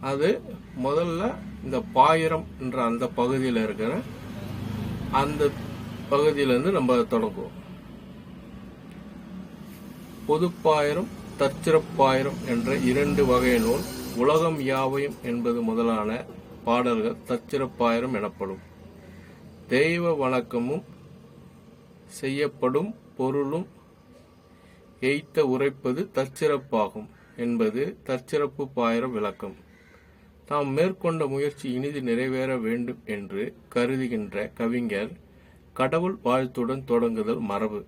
அது முதல்ல இந்த பாயிரம் என்ற அந்த பகுதியில் இருக்கிற அந்த பகுதியிலேருந்து நம்ம தொடங்குவோம். பொதுப்பாயிரம் தற்சிறப்பாயிரம் என்ற இரண்டு வகை நூல் உலகம் யாவையும் என்பது முதலான பாடல்கள் தற்சிறப்பாயிரம் எனப்படும். தெய்வ வணக்கமும் செய்யப்படும் பொருளும் எய்த்த உரைப்பது தற்சிறப்பாகும் என்பது தற்சிறப்பு பாயிரம் விளக்கம். தாம் மேற்கொண்ட முயற்சி இனிது நிறைவேற வேண்டும் என்று கருதுகின்ற கவிஞர் கடவுள் வாழ்த்துடன் தொடங்குதல் மரபு.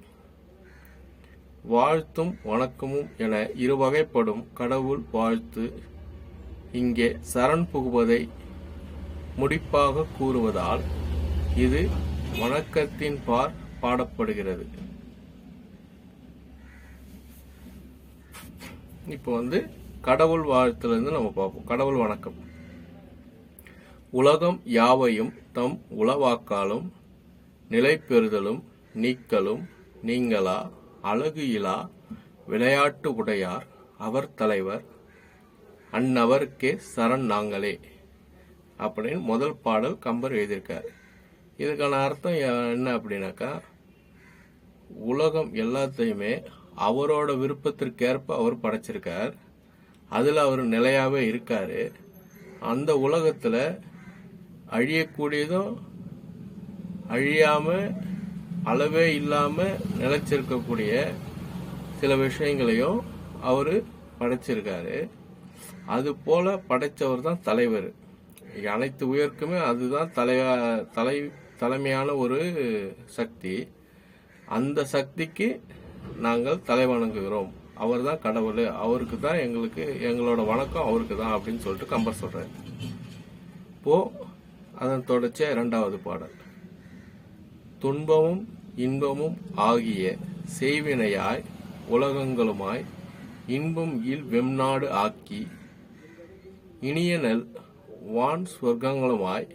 வாழ்த்தும் வணக்கமும் என இருவகைப்படும் கடவுள் வாழ்த்து இங்கே சரண் புகுவதை முடிப்பாக கூறுவதால் இது வணக்கத்தின் பார் பாடப்படுகிறது. இப்போ வந்து கடவுள் வாழ்த்துலேருந்து நம்ம பார்ப்போம். கடவுள் வணக்கம். உலகம் யாவையும் தம் உளவாக்காலும் நிலை பெறுதலும் நீக்கலும் நீங்களா அழகு இலா விளையாட்டு உடையார் அவர் தலைவர் அந்நவருக்கே சரண் நாங்களே அப்படின்னு முதல் பாடல் கம்பர் எழுதியிருக்கார். இதுக்கான அர்த்தம் என்ன அப்படின்னாக்கா உலகம் எல்லாத்தையுமே அவரோட விருப்பத்திற்கேற்ப அவர் படைச்சிருக்கார். அதில் அவர் நிலையாகவே இருக்கார். அந்த உலகத்தில் அழியக்கூடியதும் அழியாம அளவே இல்லாமல் நிலைச்சிருக்கக்கூடிய சில விஷயங்களையும் அவர் படைச்சிருக்காரு. அது போல படைச்சவர் தான் தலைவர். அனைத்து உயர்க்குமே அதுதான் தலைவா தலை தலைமையான ஒரு சக்தி. அந்த சக்திக்கு நாங்கள் தலை வணங்குகிறோம். அவர் தான் கடவுள் அவருக்கு தான் எங்களுக்கு எங்களோட வணக்கம் அவருக்கு தான் அப்படின்னு சொல்லிட்டு கம்பர் சொல்கிறார் இப்போ அதன் தொடர்ச்சியா இரண்டாவது பாடல். துன்பமும் இன்பமும் ஆகிய செய்வினையாய் உலகங்களுமாய் இன்பம் இல் வெம்நாடு ஆக்கி இனியனல் வான் சொர்க்கங்களுமாய்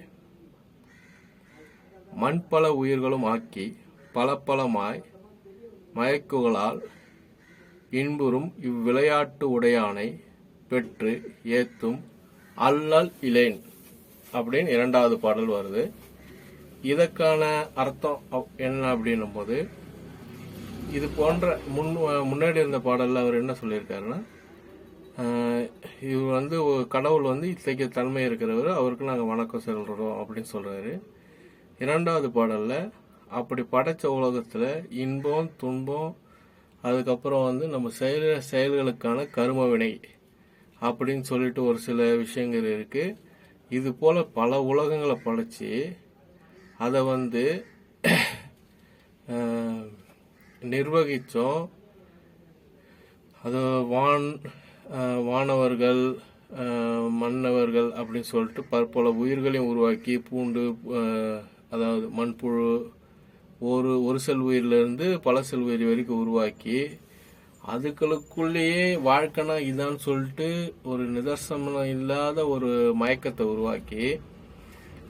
மண்பல உயிர்களும் ஆக்கி பலப்பலமாய் மயக்குகளால் இன்புறும் இவ்விளையாட்டு உடையானை பெற்று ஏத்தும் அல்லல் இலேன் அப்படின்னு இரண்டாவது பாடல் வருது. இதற்கான அர்த்தம் அப்- என்ன அப்படின்னும் போது இது போன்ற முன் முன்னாடி இருந்த பாடலில் அவர் என்ன சொல்லியிருக்காருன்னா இவர் வந்து கடவுள் வந்து இத்தகைய தன்மை இருக்கிறவர் அவருக்கு நாங்கள் வணக்கம் செல்கிறோம் அப்படின்னு சொல்கிறாரு இரண்டாவது பாடலில் அப்படி படைச்ச உலகத்தில் இன்பம் துன்பம் அதுக்கப்புறம் வந்து நம்ம செயல செயல்களுக்கான கரும வினை அப்படின்னு சொல்லிட்டு ஒரு சில விஷயங்கள் இருக்குது இது போல் பல உலகங்களை படைச்சி அதை வந்து நிர்வகித்தோம் அதை அது வான் வானவர்கள் மன்னவர்கள் அப்படின்னு சொல்லிட்டு பற்பல உயிர்களையும் உருவாக்கி பூண்டு அதாவது மண்புழு ஒரு ஒரு செல் உயிரிலிருந்து பல செல் உயிர் வரைக்கும் உருவாக்கி அதுகளுக்குள்ளேயே வாழ்க்கைனா இதான்னு சொல்லிட்டு ஒரு நிதர்சனம் இல்லாத ஒரு மயக்கத்தை உருவாக்கி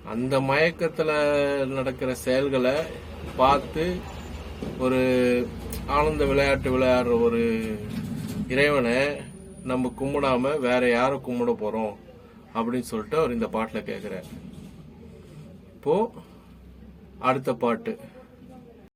அந்த மயக்கத்தில் நடக்கிற செயல்களை பார்த்து ஒரு ஆனந்த விளையாட்டு விளையாடுற ஒரு இறைவனை நம்ம கும்பிடாம வேற யாரை கும்பிட போகிறோம் அப்படின்னு சொல்லிட்டு அவர் இந்த பாட்டில் கேட்குறார் இப்போது அடுத்த பாட்டு.